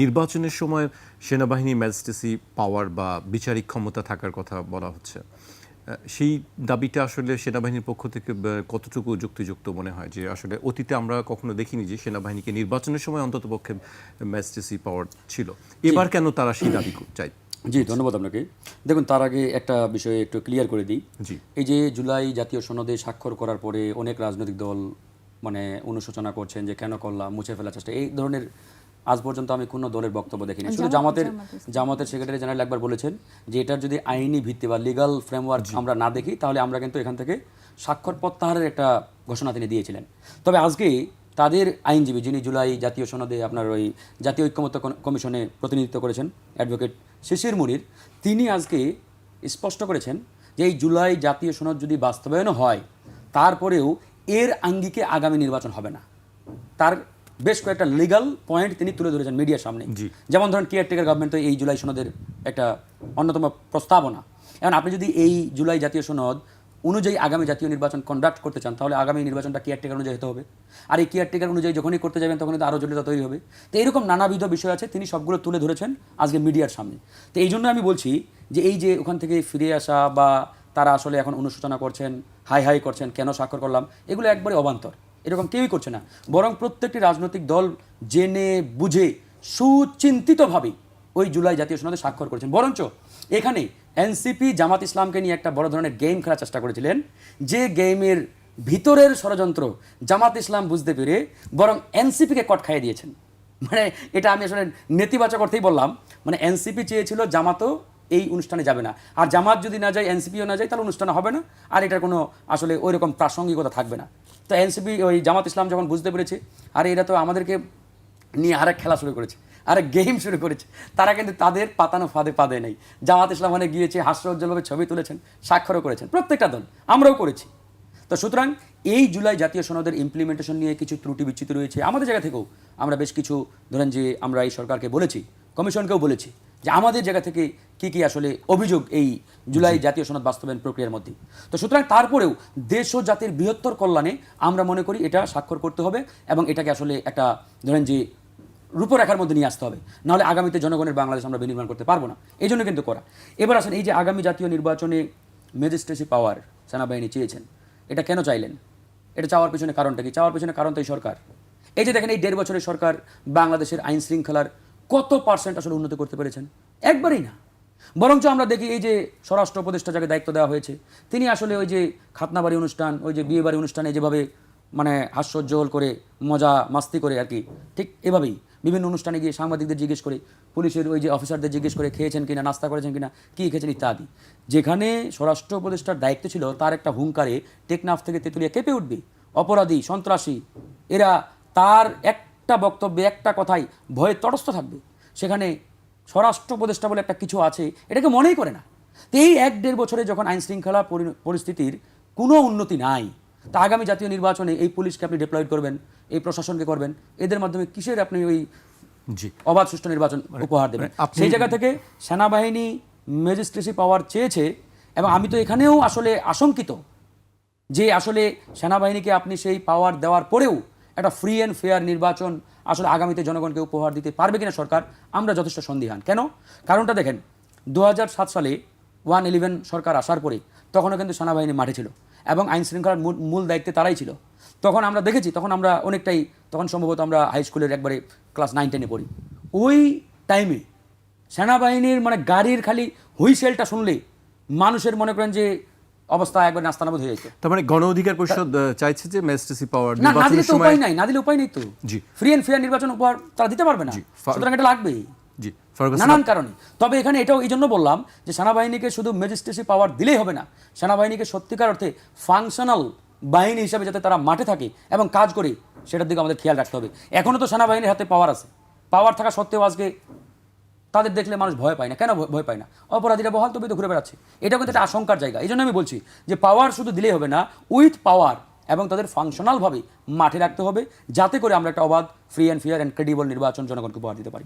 নির্বাচনের সময় সেনাবাহিনী ম্যাজিস্ট্রেসি পাওয়ার বা বিচারিক ক্ষমতা থাকার কথা বলা হচ্ছে। সেই দাবিটা আসলে সেনাবাহিনীর পক্ষ থেকে কতটুকু যুক্তিযুক্ত মনে হয়? যে আসলে অতীতে আমরা কখনো দেখিনি যে সেনাবাহিনীকে নির্বাচনের সময় অন্তত পক্ষে ম্যাজিস্ট্রেসি পাওয়ার ছিল এবার কেন তারা সেই দাবি চাই জি ধন্যবাদ আপনাকে। দেখুন তার আগে একটা বিষয়ে একটু ক্লিয়ার করে দিই। জি। এই যে জুলাই জাতীয় সনদে স্বাক্ষর করার পরে অনেক রাজনৈতিক দল মানে অনুশোচনা করছেন যে কেন করলাম মুছে ফেলার চেষ্টা এই ধরনের আজ পর্যন্ত আমি কোনো দলের বক্তব্য দেখিনি। শুধু জামাতের জামাতের সেক্রেটারি জেনারেল একবার বলেছেন যে এটার যদি আইনি ভিত্তি বা লিগাল ফ্রেমওয়ার্ক আমরা না দেখি তাহলে আমরা কিন্তু এখান থেকে স্বাক্ষর প্রত্যাহারের একটা ঘোষণা তিনি দিয়েছিলেন। তবে আজকে তাদের আইনজীবী যিনি জুলাই জাতীয় সনদে আপনার ওই জাতীয় ঐক্যমত্য কমিশনে প্রতিনিধিত্ব করেছেন অ্যাডভোকেট শিশির মুনির তিনি আজকে স্পষ্ট করেছেন যে এই জুলাই জাতীয় সনদ যদি বাস্তবায়ন হয় তারপরেও এর আঙ্গিকে আগামী নির্বাচন হবে না। তার বেশ কয়েকটা লিগাল পয়েন্ট তিনি তুলে ধরেছেন মিডিয়ার সামনে। যেমন ধরেন কেয়ারটেকার গভর্নমেন্ট তো এই জুলাই সনদের একটা অন্যতম প্রস্তাবনা। এখন আপনি যদি এই জুলাই জাতীয় সনদ অনুযায়ী আগামী জাতীয় নির্বাচন কন্ডাক্ট করতে চান তাহলে আগামী নির্বাচনটা কেয়ারটেকার অনুযায়ী হতে হবে। আর এই কেয়ারটেকার অনুযায়ী যখনই করতে যাবেন তখন কিন্তু আরও জটিলতা তৈরি হবে। তো এরকম নানাবিধ বিষয় আছে তিনি সবগুলো তুলে ধরেছেন আজকে মিডিয়ার সামনে। তো এই জন্য আমি বলছি যে এই যে ওখান থেকে ফিরে আসা বা তারা আসলে এখন অনুশোচনা করছেন হাই হাই করছেন কেন স্বাক্ষর করলাম এগুলো একবারে অবান্তর। এরকম কেউই করছে না। বরং প্রত্যেকটি রাজনৈতিক দল জেনে, বুঝে, সুচিন্তিতভাবে ওই জুলাই জাতীয় সনদে স্বাক্ষর করেছেন। বরঞ্চ এখানে এনসিপি জামাত ইসলামকে নিয়ে একটা বড় ধরনের গেম খেলার চেষ্টা করেছিলেন, যে গেমের ভিতরের ষড়যন্ত্র জামাত ইসলাম বুঝতে পেরে বরং এনসিপিকে কট খাইয়ে দিয়েছেন। মানে এটা আমি আসলে নেতিবাচক অর্থেই বললাম। মানে এনসিপি চেয়েছিল জামাতও এই অনুষ্ঠানে যাবে না। আর জামাত যদি না যায়, এনসিপিও না যায়, তাহলে অনুষ্ঠান হবে না। আর এটার কোনো আসলে ওই রকম প্রাসঙ্গিকতা থাকবে না। তো এনসিপি, ওই জামাত ইসলাম যখন বুঝতে পেরেছে, আর এরা তো আমাদেরকে নিয়ে আরেক খেলা শুরু করেছে, আরেক গেম শুরু করেছে, তারা কিন্তু তাদের পাতানো ফাঁদে পাদে নেই। জামাত ইসলাম ওখানে গিয়েছে, হাস্যোজ্জ্বলভাবে ছবি তুলেছেন, স্বাক্ষরও করেছেন, প্রত্যেকটা দল, আমরাও করেছি। তো সুতরাং এই জুলাই জাতীয় সনদের ইমপ্লিমেন্টেশন নিয়ে কিছু ত্রুটি বিচ্যুতি রয়েছে। আমাদের জায়গা থেকেও আমরা বেশ কিছু, ধরেন যে আমরা এই সরকারকে বলেছি, কমিশনকেও বলেছি যে আমাদের জায়গা থেকে কি কি আসলে অভিযোগ এই জুলাই জাতীয় সনদ বাস্তবায়ন প্রক্রিয়ার মধ্যে। তো সুতরাং তারপরেও দেশ ও জাতির বৃহত্তর কল্যাণে আমরা মনে করি এটা স্বাক্ষর করতে হবে এবং এটাকে আসলে একটা ধরেন যে রূপরেখার মধ্যে নিয়ে আসতে হবে। নাহলে আগামীতে জনগণের বাংলাদেশ আমরা বিনির্মাণ করতে পারব না। এই জন্য কিন্তু করা। এবার আসেন এই যে আগামী জাতীয় নির্বাচনে ম্যাজিস্ট্রেসি পাওয়ার সেনাবাহিনী চেয়েছেন এটা কেন চাইলেন? এটা চাওয়ার পিছনে কারণটা কি? চাওয়ার পিছনে কারণ তো এই সরকার। এই যে দেখেন এই দেড় বছরের সরকার বাংলাদেশের আইন শৃঙ্খলার কত পার্সেন্ট আসলে উন্নতি করতে পেরেছেন? একবারই না। বরঞ্চ আমরা দেখি এই যে স্বরাষ্ট্র উপদেষ্টা যাকে দায়িত্ব দেওয়া হয়েছে, তিনি আসলে ওই যে খাতনাবাড়ি অনুষ্ঠান, ওই যে বিয়েবাড়ি অনুষ্ঠানে যেভাবে মানে হাস্যোজ্জ্বল করে, মজা মাস্তি করে আর কি, ঠিক এভাবেই। বিভিন্ন অনুষ্ঠানে গিয়ে সাংবাদিকদের জিজ্ঞেস করে, পুলিশের ওই যে অফিসারদের জিজ্ঞেস করে খেয়েছেন কিনা, নাস্তা করেছেন কিনা, কী খেয়েছেন ইত্যাদি। যেখানে স্বরাষ্ট্র উপদেষ্টার দায়িত্ব ছিল, তার একটা হুঙ্কারে টেকনাফ থেকে তেঁতুলিয়া কেঁপে উঠবে। অপরাধী, সন্ত্রাসী, এরা তার একটা বক্তব্যে একটা কথাই ভয়ে তটস্থ থাকবে। সেখানে স্বরাষ্ট্র উপদেষ্টা বলে একটা কিছু আছে এটাকে মনেই করে না। তো এই এক দেড় বছরে যখন আইন শৃঙ্খলা পরি- পরিস্থিতির কোনো উন্নতি নাই তা আগামী জাতীয় নির্বাচনে এই পুলিশকে আপনি ডিপ্লয়েড করবেন এই প্রশাসনকে করবেন এদের মাধ্যমে কিসের আপনি ওই জি। অবাধ সুষ্ঠু নির্বাচন উপহার দেবেন? মানে সেই জায়গা থেকে সেনাবাহিনী ম্যাজিস্ট্রেসি পাওয়ার চেয়েছে এবং আমি তো এখানেও আসলে আশঙ্কিত যে আসলে সেনাবাহিনীকে আপনি সেই পাওয়ার দেওয়ার পরেও একটা ফ্রি অ্যান্ড ফেয়ার নির্বাচন আসলে আগামীতে জনগণকে উপহার দিতে পারবে কিনা সরকার, আমরা যথেষ্ট সন্দিহান। কেন? কারণটা দেখেন দু হাজার সাত সালে ওয়ান ইলেভেন সরকার আসার পরে তখনও কিন্তু সেনাবাহিনী মাঠে ছিল এবং আইন শৃঙ্খলার মূল- মূল দায়িত্বে তারাই ছিল। তখন আমরা দেখেছি, তখন আমরা অনেকটাই, তখন সম্ভবত আমরা হাই স্কুলের একবারে ক্লাস নাইন টেনে পড়ি। ওই টাইমে সেনাবাহিনীর মানে গাড়ির খালি হুইসেলটা শুনলে মানুষের মনে করেন যে অবস্থা একবার নাস্তানাবোধ হয়ে যেত তার মানে গণ অধিকার পরিষদ চাইছে যে ম্যাজিস্ট্রেসি পাওয়ার না না দিলে তো উপায় নাই না দিলে উপায় নেই তো। জি। ফ্রি অ্যান্ড ফেয়ার নির্বাচন উপহার তারা দিতে পারবে না। সুতরাং এটা লাগবেই। জি নানান কারণে। তবে এখানে এটাও এই জন্য বললাম যে সেনাবাহিনীকে শুধু ম্যাজিস্ট্রেসি পাওয়ার দিলেই হবে না। সেনাবাহিনীকে সত্যিকার অর্থে ফাংশনাল বাহিনী হিসাবে যাতে তারা মাঠে থাকে এবং কাজ করে সেটার দিকে আমাদের খেয়াল রাখতে হবে। এখনও তো সেনাবাহিনীর হাতে পাওয়ার আছে। পাওয়ার থাকা সত্ত্বেও আজকে তাদের দেখলে মানুষ ভয় পায় না। কেন ভয়- পায় না? অপরাধীরা বহাল তবে তো ঘুরে বেড়াচ্ছে। এটা কিন্তু একটা আশঙ্কার জায়গা। এই জন্য আমি বলছি যে পাওয়ার শুধু দিলেই হবে না উইথ পাওয়ার এবং তাদের ফাংশনালভাবে মাঠে রাখতে হবে, যাতে করে আমরা একটা অবাধ free and fair and credible নির্বাচন জনগণকে উপহার দিতে পারি।